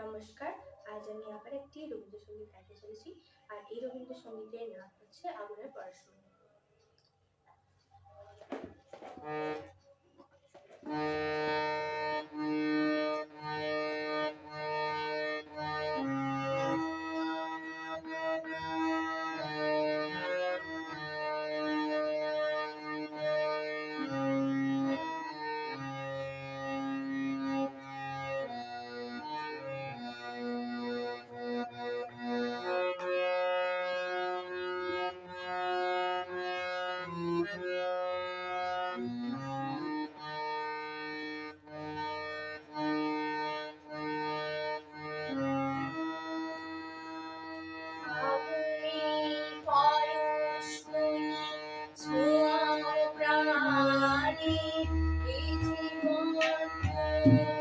নমস্কার, আজ আমি আবার একটি রবীন্দ্রসঙ্গীত গাইতে চলেছি। আর এই রবীন্দ্রসঙ্গীতের নাম হচ্ছে আগুনের পড়াশোনা Thank you.